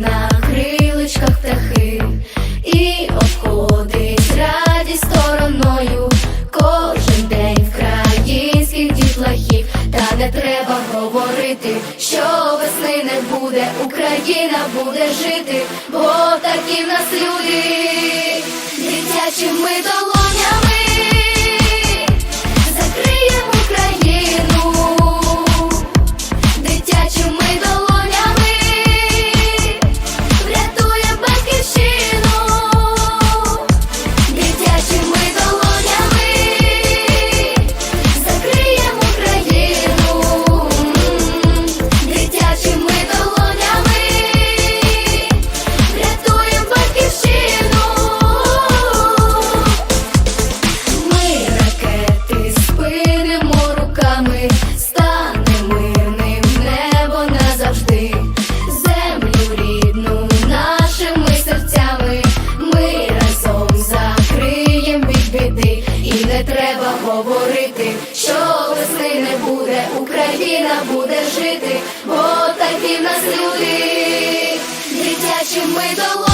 на крилечках птахи, і обходить радість стороною кожен день українських дітлахів, та не треба говорити, що весни не буде, Україна буде жити, бо такі в нас люди, дитячі ми до. Catching with the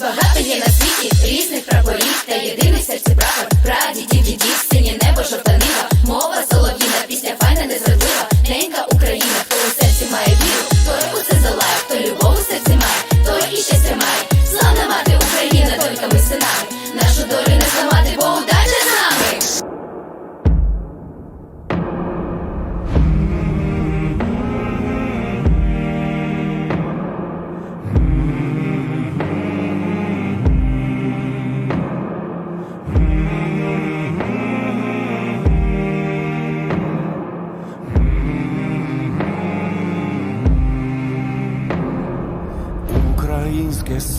багато є на світі різних прапорів, та єдиний серці прапор, прадідів, дідів, синє небо, жовта нива, мова солов'їна, пісня файна, незрадлива, ненька Україна, хто у серці має віру, той у це залає, хто любов у серці має, той і щастя має, славна мати Україна, тільки ми синами.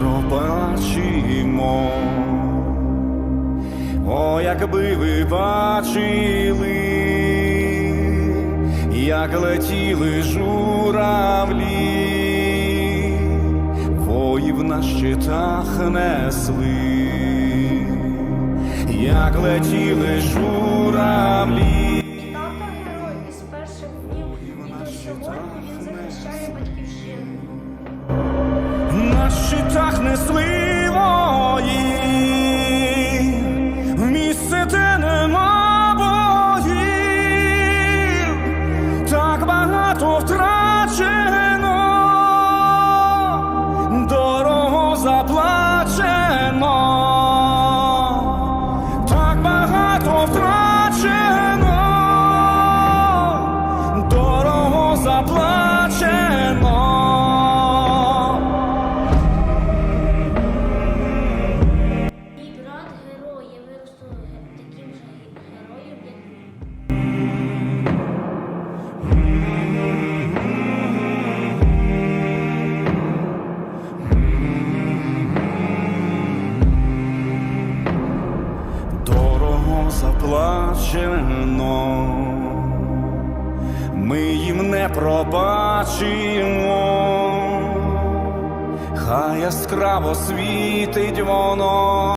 пробачимо. О, якби ви бачили, як летіли журавлі, воїв на щитах несли, як летіли журавлі. Тато герой із перших днів і до сьогодні він захищає батьківщину. На щитах несли заплачено, ми їм не пробачимо, хай яскраво світить воно,